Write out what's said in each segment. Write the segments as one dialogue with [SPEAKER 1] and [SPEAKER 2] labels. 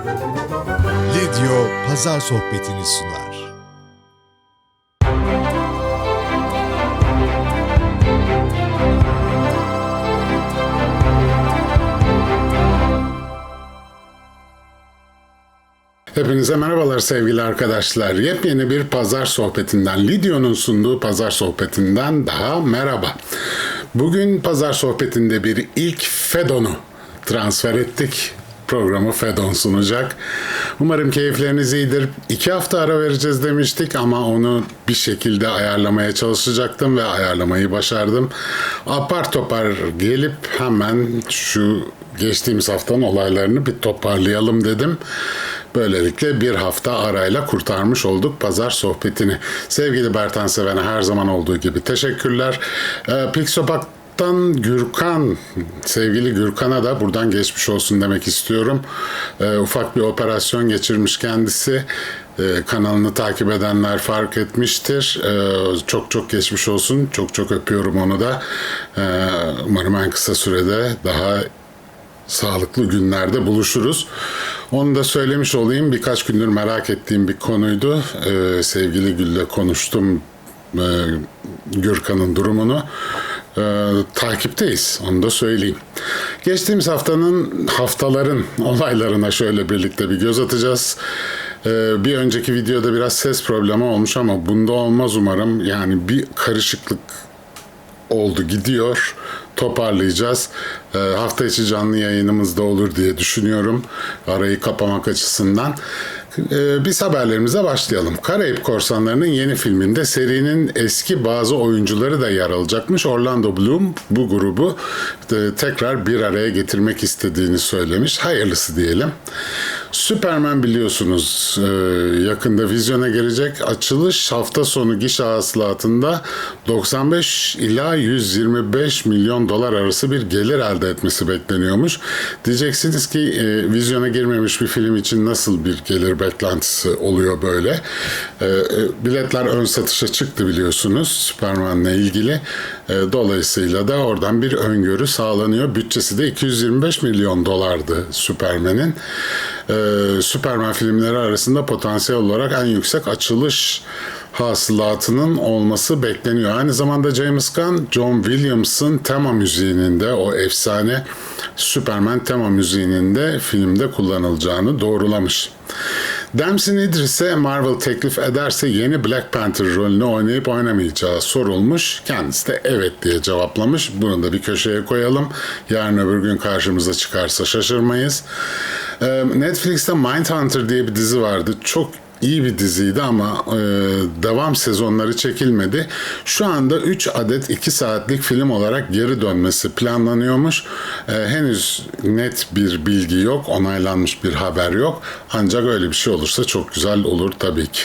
[SPEAKER 1] Lidyo Pazar Sohbetini sunar.
[SPEAKER 2] Hepinize merhabalar sevgili arkadaşlar. Yepyeni bir pazar sohbetinden, Lidyo'nun sunduğu pazar sohbetinden daha merhaba. Bugün pazar sohbetinde bir ilk Fedon'u transfer ettik. Programı Fedon sunacak. Umarım keyifleriniz iyidir. İki hafta ara vereceğiz demiştik ama onu bir şekilde ayarlamaya çalışacaktım ve ayarlamayı başardım. Apar topar gelip hemen şu geçtiğimiz haftanın olaylarını bir toparlayalım dedim. Böylelikle bir hafta arayla kurtarmış olduk pazar sohbetini. Sevgili Bertan Seven'e her zaman olduğu gibi teşekkürler. Ee, Pixopak'tan Gürkan, sevgili Gürkan'a da buradan geçmiş olsun demek istiyorum. Ee, ufak bir operasyon geçirmiş kendisi. Ee, kanalını takip edenler fark etmiştir. Ee, çok çok geçmiş olsun. Çok çok öpüyorum onu da. Ee, umarım en kısa sürede daha sağlıklı günlerde buluşuruz. Onu da söylemiş olayım. Birkaç gündür merak ettiğim bir konuydu. Ee, sevgili Gül'le konuştum e, Gürkan'ın durumunu. Ee, takipteyiz. Onu da söyleyeyim. Geçtiğimiz haftanın haftaların olaylarına şöyle birlikte bir göz atacağız. Ee, bir önceki videoda biraz ses problemi olmuş ama bunda olmaz umarım. Yani bir karışıklık oldu gidiyor. Toparlayacağız. Ee, hafta içi canlı yayınımız da olur diye düşünüyorum. Arayı kapamak açısından. Ee, biz haberlerimize başlayalım. Karayip Korsanları'nın yeni filminde serinin eski bazı oyuncuları da yer alacakmış. Orlando Bloom bu grubu e, tekrar bir araya getirmek istediğini söylemiş. Hayırlısı diyelim. Superman biliyorsunuz e, yakında vizyona girecek. Açılış hafta sonu gişe hasılatında 95 ila 125 milyon dolar arası bir gelir elde etmesi bekleniyormuş. Diyeceksiniz ki e, vizyona girmemiş bir film için nasıl bir gelir beklentisi oluyor böyle? E, biletler ön satışa çıktı biliyorsunuz Superman'le ilgili. Dolayısıyla da oradan bir öngörü sağlanıyor. Bütçesi de 225 milyon dolardı Superman'in. Ee, Superman filmleri arasında potansiyel olarak en yüksek açılış hasılatının olması bekleniyor. Aynı zamanda James Gunn, John Williams'ın tema müziğinin de o efsane Superman tema müziğinin de filmde kullanılacağını doğrulamış. Damson Idris'e Marvel teklif ederse yeni Black Panther rolünü oynayıp oynamayacağı sorulmuş. Kendisi de evet diye cevaplamış. Bunu da bir köşeye koyalım. Yarın öbür gün karşımıza çıkarsa şaşırmayız. Ee, Netflix'te Mindhunter diye bir dizi vardı. Çok iyi bir diziydi ama e, devam sezonları çekilmedi. Şu anda 3 adet 2 saatlik film olarak geri dönmesi planlanıyormuş. E, henüz net bir bilgi yok, onaylanmış bir haber yok. Ancak öyle bir şey olursa çok güzel olur tabii ki.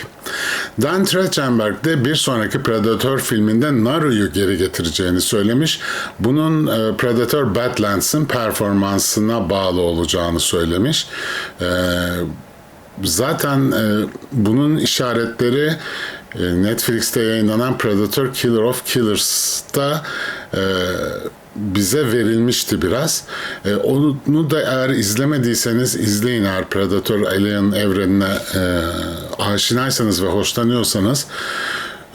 [SPEAKER 2] Dan Trachtenberg de bir sonraki Predator filminde Naru'yu geri getireceğini söylemiş. Bunun e, Predator Badlands'ın performansına bağlı olacağını söylemiş. E, zaten e, bunun işaretleri e, Netflix'te yayınlanan Predator Killer of Killers'ta e, bize verilmişti biraz. E, onu da eğer izlemediyseniz izleyin eğer Predator Alien evrenine e, aşinaysanız ve hoşlanıyorsanız.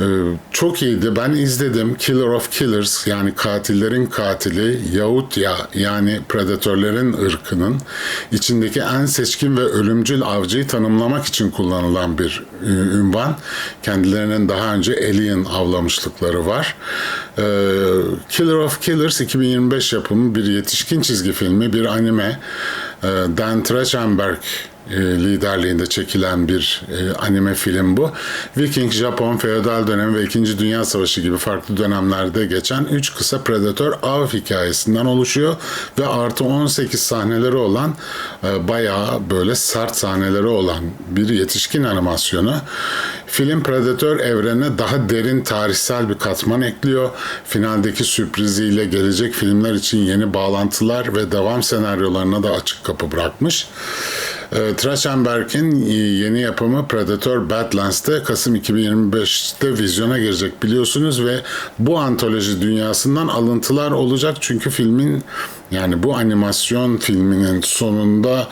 [SPEAKER 2] Ee, çok iyiydi. Ben izledim. Killer of Killers yani katillerin katili Yahutya yani predatörlerin ırkının içindeki en seçkin ve ölümcül avcıyı tanımlamak için kullanılan bir e, ünvan. Kendilerinin daha önce alien avlamışlıkları var. Ee, Killer of Killers 2025 yapımı bir yetişkin çizgi filmi, bir anime. Ee, Dan Trachtenberg liderliğinde çekilen bir e, anime film bu. Viking, Japon, feodal dönem ve 2. Dünya Savaşı gibi farklı dönemlerde geçen 3 kısa Predator av hikayesinden oluşuyor ve artı 18 sahneleri olan e, bayağı böyle sert sahneleri olan bir yetişkin animasyonu. Film Predator evrenine daha derin tarihsel bir katman ekliyor. Finaldeki sürpriziyle gelecek filmler için yeni bağlantılar ve devam senaryolarına da açık kapı bırakmış. E, Trachtenberg'in yeni yapımı Predator Badlands'te Kasım 2025'te vizyona girecek biliyorsunuz ve bu antoloji dünyasından alıntılar olacak çünkü filmin yani bu animasyon filminin sonunda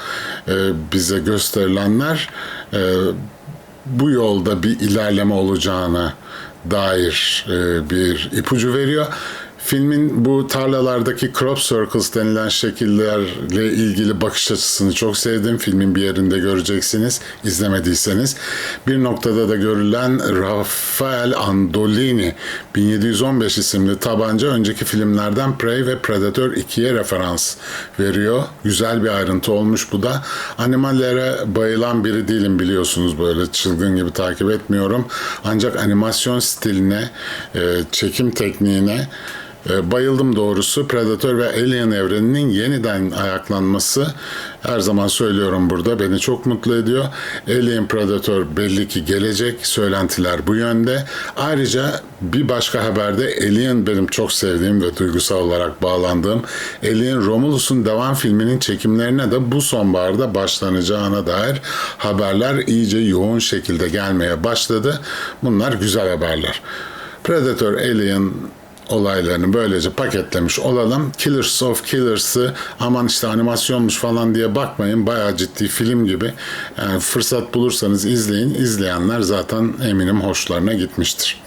[SPEAKER 2] e, bize gösterilenler e, bu yolda bir ilerleme olacağına dair e, bir ipucu veriyor. Filmin bu tarlalardaki crop circles denilen şekillerle ilgili bakış açısını çok sevdim. Filmin bir yerinde göreceksiniz izlemediyseniz. Bir noktada da görülen Rafael Andolini 1715 isimli tabanca önceki filmlerden Prey ve Predator 2'ye referans veriyor. Güzel bir ayrıntı olmuş bu da. Animallere bayılan biri değilim biliyorsunuz böyle çılgın gibi takip etmiyorum. Ancak animasyon stiline, e, çekim tekniğine Bayıldım doğrusu. Predator ve Alien evreninin yeniden ayaklanması her zaman söylüyorum burada beni çok mutlu ediyor. Alien Predator belli ki gelecek. Söylentiler bu yönde. Ayrıca bir başka haberde Alien benim çok sevdiğim ve duygusal olarak bağlandığım Alien Romulus'un devam filminin çekimlerine de bu sonbaharda başlanacağına dair haberler iyice yoğun şekilde gelmeye başladı. Bunlar güzel haberler. Predator Alien olaylarını böylece paketlemiş olalım. Killers of Killers'ı aman işte animasyonmuş falan diye bakmayın. Bayağı ciddi film gibi. Yani fırsat bulursanız izleyin. İzleyenler zaten eminim hoşlarına gitmiştir.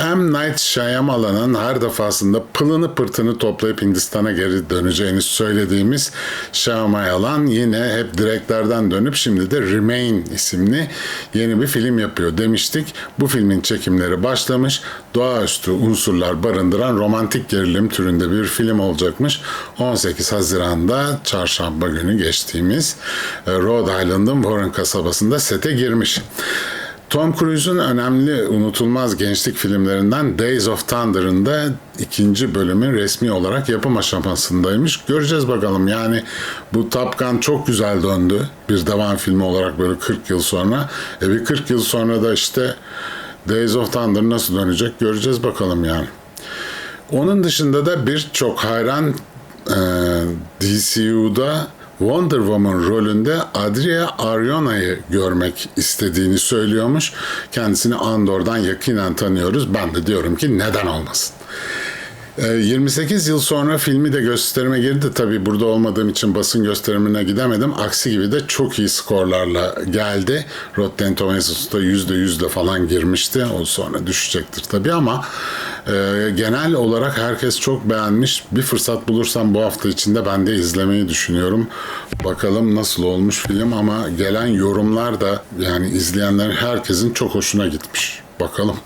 [SPEAKER 2] M. Night Shyamalan'ın her defasında pılını pırtını toplayıp Hindistan'a geri döneceğini söylediğimiz Shyamalan yine hep direklerden dönüp şimdi de Remain isimli yeni bir film yapıyor demiştik. Bu filmin çekimleri başlamış. Doğaüstü unsurlar barındıran romantik gerilim türünde bir film olacakmış. 18 Haziran'da çarşamba günü geçtiğimiz e, Rhode Island'ın Warren kasabasında sete girmiş. Tom Cruise'un önemli unutulmaz gençlik filmlerinden Days of Thunder'ın da ikinci bölümü resmi olarak yapım aşamasındaymış. Göreceğiz bakalım yani bu Top Gun çok güzel döndü. Bir devam filmi olarak böyle 40 yıl sonra. E bir 40 yıl sonra da işte Days of Thunder nasıl dönecek göreceğiz bakalım yani. Onun dışında da birçok hayran e, DCU'da Wonder Woman rolünde Adria Arjona'yı görmek istediğini söylüyormuş. Kendisini Andor'dan yakinen tanıyoruz. Ben de diyorum ki neden olmasın. 28 yıl sonra filmi de gösterime girdi. Tabi burada olmadığım için basın gösterimine gidemedim. Aksi gibi de çok iyi skorlarla geldi. Rotten Tomatoes'ta %100'le falan girmişti. O sonra düşecektir tabi ama e, genel olarak herkes çok beğenmiş. Bir fırsat bulursam bu hafta içinde ben de izlemeyi düşünüyorum. Bakalım nasıl olmuş film ama gelen yorumlar da yani izleyenlerin herkesin çok hoşuna gitmiş. Bakalım.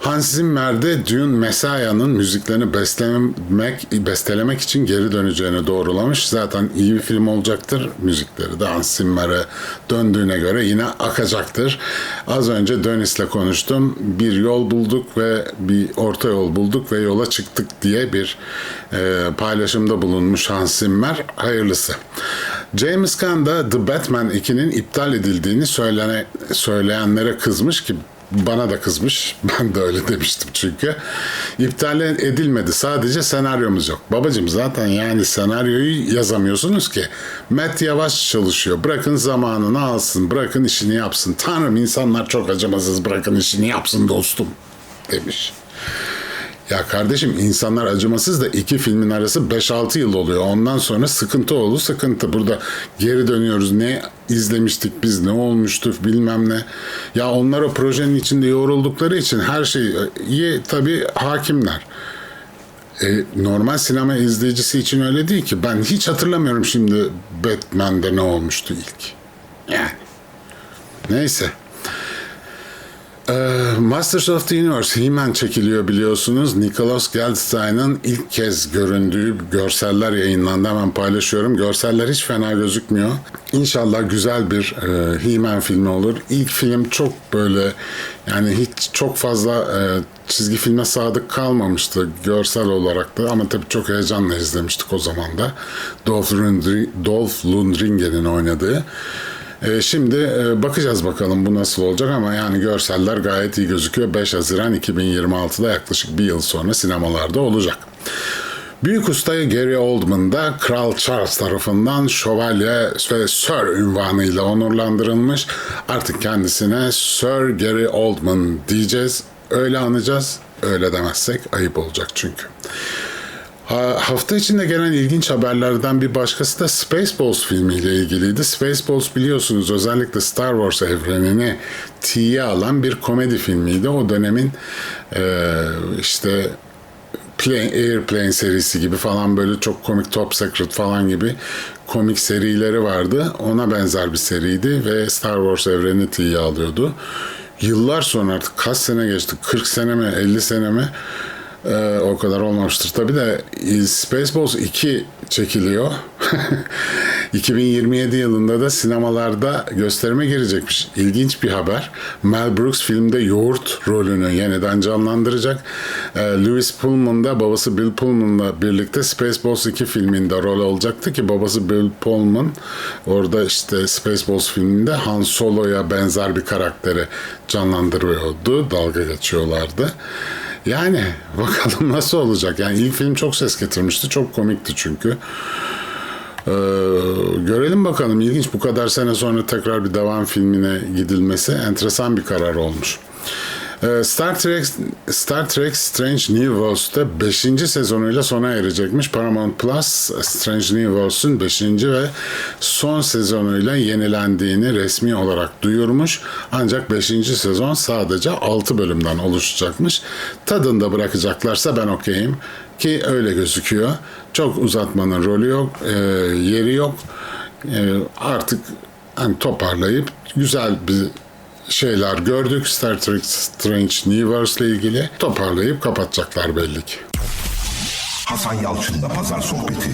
[SPEAKER 2] Hans Zimmer de Dune Messiah'nın müziklerini bestelemek, bestelemek için geri döneceğini doğrulamış. Zaten iyi bir film olacaktır. Müzikleri de Hans Zimmer'e döndüğüne göre yine akacaktır. Az önce Dönis'le konuştum. Bir yol bulduk ve bir orta yol bulduk ve yola çıktık diye bir e, paylaşımda bulunmuş Hans Zimmer. Hayırlısı. James Gunn da The Batman 2'nin iptal edildiğini söylene, söyleyenlere kızmış ki bana da kızmış. Ben de öyle demiştim çünkü. İptal edilmedi. Sadece senaryomuz yok. Babacım zaten yani senaryoyu yazamıyorsunuz ki. Matt yavaş çalışıyor. Bırakın zamanını alsın. Bırakın işini yapsın. Tanrım insanlar çok acımasız. Bırakın işini yapsın dostum demiş. Ya kardeşim insanlar acımasız da iki filmin arası 5-6 yıl oluyor. Ondan sonra sıkıntı oldu sıkıntı. Burada geri dönüyoruz. Ne izlemiştik biz ne olmuştu bilmem ne. Ya onlar o projenin içinde yoruldukları için her şeyi tabii hakimler. E, normal sinema izleyicisi için öyle değil ki. Ben hiç hatırlamıyorum şimdi Batman'de ne olmuştu ilk. Yani. Neyse. Ee, Masters of the Universe He-Man çekiliyor biliyorsunuz. Nicholas Goldstein'ın ilk kez göründüğü görseller yayınlandı. Hemen paylaşıyorum. Görseller hiç fena gözükmüyor. İnşallah güzel bir e, He-Man filmi olur. İlk film çok böyle yani hiç çok fazla e, çizgi filme sadık kalmamıştı görsel olarak da ama tabii çok heyecanla izlemiştik o zaman da. Dolph Lundgren'in oynadığı. E, şimdi e, bakacağız bakalım bu nasıl olacak ama yani görseller gayet iyi gözüküyor. 5 Haziran 2026'da yaklaşık bir yıl sonra sinemalarda olacak. Büyük usta Gary Oldman da Kral Charles tarafından şövalye ve Sir ünvanıyla onurlandırılmış. Artık kendisine Sir Gary Oldman diyeceğiz. Öyle anacağız. Öyle demezsek ayıp olacak çünkü. Ha- Hafta içinde gelen ilginç haberlerden bir başkası da Spaceballs filmiyle ilgiliydi. Spaceballs biliyorsunuz özellikle Star Wars evrenini tiye alan bir komedi filmiydi. O dönemin eee, işte Plane, Airplane serisi gibi falan böyle çok komik Top Secret falan gibi komik serileri vardı. Ona benzer bir seriydi ve Star Wars evreni tiye alıyordu. Yıllar sonra artık kaç sene geçti? 40 sene mi? 50 sene mi? Ee, o kadar olmamıştır. Tabi de e, Spaceballs 2 çekiliyor. 2027 yılında da sinemalarda gösterime girecekmiş. İlginç bir haber. Mel Brooks filmde yoğurt rolünü yeniden canlandıracak. Ee, Louis Pullman da babası Bill Pullman'la birlikte Spaceballs 2 filminde rol olacaktı ki babası Bill Pullman orada işte Spaceballs filminde Han Solo'ya benzer bir karakteri canlandırıyordu. Dalga geçiyorlardı. Yani bakalım nasıl olacak. Yani ilk film çok ses getirmişti. Çok komikti çünkü. Ee, görelim bakalım. İlginç bu kadar sene sonra tekrar bir devam filmine gidilmesi enteresan bir karar olmuş. Ee, Star Trek Star Trek Strange New Worlds'te 5. sezonuyla sona erecekmiş. Paramount Plus Strange New Worlds'un 5. ve son sezonuyla yenilendiğini resmi olarak duyurmuş. Ancak 5. sezon sadece 6 bölümden oluşacakmış. Tadında bırakacaklarsa ben okeyim ki öyle gözüküyor. Çok uzatmanın rolü yok, e, yeri yok. E, artık hani toparlayıp güzel bir şeyler gördük Star Trek Strange Universe ile ilgili toparlayıp kapatacaklar belli ki.
[SPEAKER 3] Hasan Yalçın'la Pazar Sohbeti.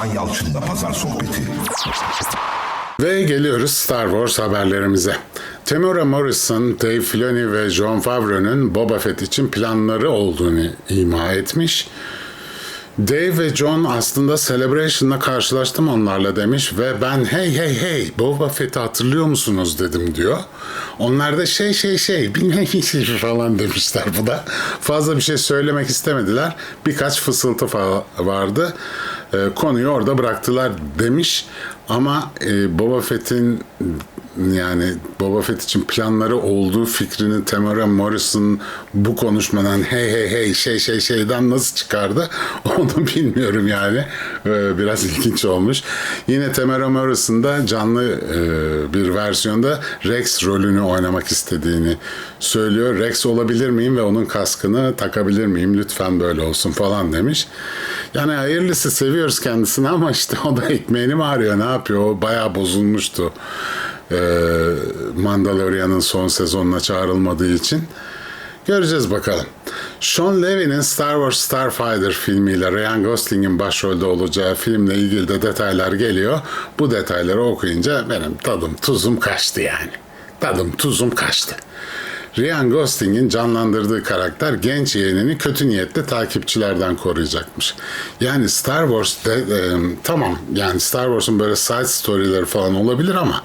[SPEAKER 3] Hasan Yalçın'la Pazar Sohbeti.
[SPEAKER 2] Ve geliyoruz Star Wars haberlerimize. Temuera Morrison, Dave Filoni ve Jon Favreau'nun Boba Fett için planları olduğunu ima etmiş. Dave ve John aslında Celebration'la karşılaştım onlarla demiş ve ben hey hey hey Boba Fett'i hatırlıyor musunuz dedim diyor. Onlar da şey şey şey bilmem şey falan demişler bu da. Fazla bir şey söylemek istemediler. Birkaç fısıltı vardı. Ee, konuyu orada bıraktılar demiş. Ama e, Boba Fett'in yani Boba Fett için planları olduğu fikrini Temuera Morrison bu konuşmadan hey hey hey şey şey şeyden nasıl çıkardı onu bilmiyorum yani. Ee, biraz ilginç olmuş. Yine Temuera Morrison da canlı e, bir versiyonda Rex rolünü oynamak istediğini söylüyor. Rex olabilir miyim ve onun kaskını takabilir miyim? Lütfen böyle olsun falan demiş. Yani hayırlısı seviyoruz kendisini ama işte o da ekmeğini mi arıyor ne yapıyor? O bayağı bozulmuştu. Ee, Mandalorian'ın son sezonuna çağrılmadığı için. Göreceğiz bakalım. Sean Levy'nin Star Wars Starfighter filmiyle Ryan Gosling'in başrolde olacağı filmle ilgili de detaylar geliyor. Bu detayları okuyunca benim tadım tuzum kaçtı yani. Tadım tuzum kaçtı. Ryan Gosling'in canlandırdığı karakter genç yeğenini kötü niyetli takipçilerden koruyacakmış. Yani Star Wars'te e, tamam yani Star Wars'un böyle side story'leri falan olabilir ama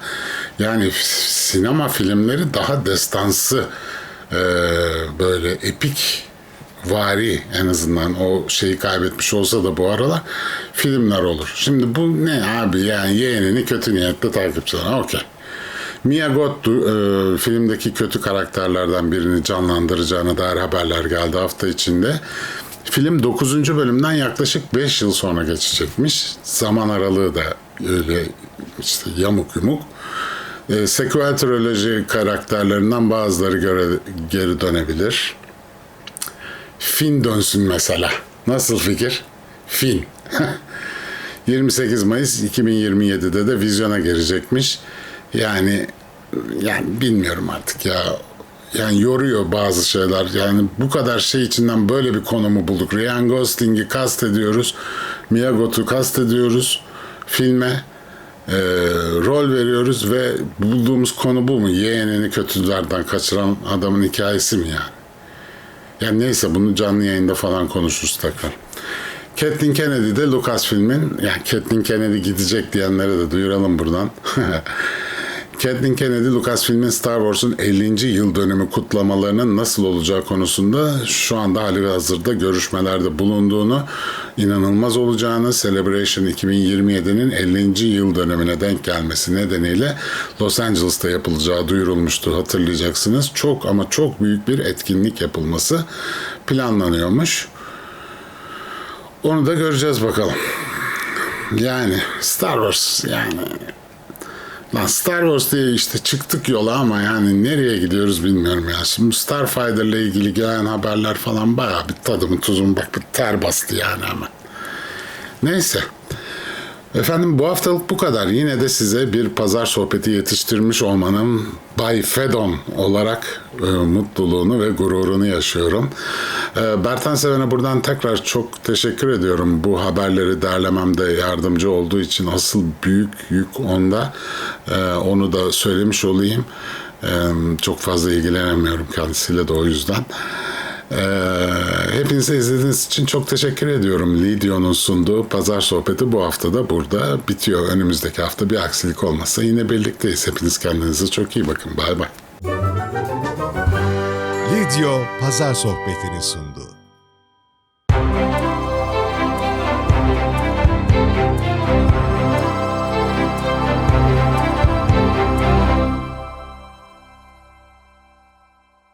[SPEAKER 2] yani sinema filmleri daha destansı e, böyle epik vari en azından o şeyi kaybetmiş olsa da bu aralar filmler olur. Şimdi bu ne abi yani yeğenini kötü niyetli takipçiler okey. Mia Goth e, filmdeki kötü karakterlerden birini canlandıracağına dair haberler geldi hafta içinde. Film 9. bölümden yaklaşık 5 yıl sonra geçecekmiş. Zaman aralığı da öyle işte yamuk yumuk. E, sequel triloji karakterlerinden bazıları göre, geri dönebilir. Finn dönsün mesela. Nasıl fikir? Finn. 28 Mayıs 2027'de de vizyona girecekmiş. Yani yani bilmiyorum artık ya. yani yoruyor bazı şeyler. Yani bu kadar şey içinden böyle bir konumu bulduk. Ryan Gosling'i kast ediyoruz. Mia Goth'u kast ediyoruz filme. Ee, rol veriyoruz ve bulduğumuz konu bu mu? Yeğenini kötülerden kaçıran adamın hikayesi mi yani? Yani neyse bunu canlı yayında falan konuşuruz tekrar. Kathleen Kennedy de Lucasfilm'in, yani Kathleen Kennedy gidecek diyenlere de duyuralım buradan. Kathleen Kennedy, Lucasfilm'in Star Wars'un 50. yıl dönümü kutlamalarının nasıl olacağı konusunda şu anda hali hazırda görüşmelerde bulunduğunu, inanılmaz olacağını, Celebration 2027'nin 50. yıl dönümüne denk gelmesi nedeniyle Los Angeles'ta yapılacağı duyurulmuştu hatırlayacaksınız. Çok ama çok büyük bir etkinlik yapılması planlanıyormuş. Onu da göreceğiz bakalım. Yani Star Wars yani Lan Star Wars diye işte çıktık yola ama yani nereye gidiyoruz bilmiyorum ya. Şimdi Starfighter'la ilgili gelen haberler falan bayağı bir tadımı tuzumu bak bir ter bastı yani hemen. Neyse. Efendim bu haftalık bu kadar. Yine de size bir pazar sohbeti yetiştirmiş olmanın Bay Fedon olarak e, mutluluğunu ve gururunu yaşıyorum. E, Bertan Seven'e buradan tekrar çok teşekkür ediyorum. Bu haberleri derlememde yardımcı olduğu için asıl büyük yük onda. E, onu da söylemiş olayım. E, çok fazla ilgilenemiyorum kendisiyle de o yüzden. Ee, hepinize izlediğiniz için çok teşekkür ediyorum. Lidio'nun sunduğu pazar sohbeti bu hafta da burada bitiyor. Önümüzdeki hafta bir aksilik olmazsa yine birlikteyiz. Hepiniz kendinize çok iyi bakın. Bay bay.
[SPEAKER 1] Lidyo Pazar Sohbeti'ni sundu.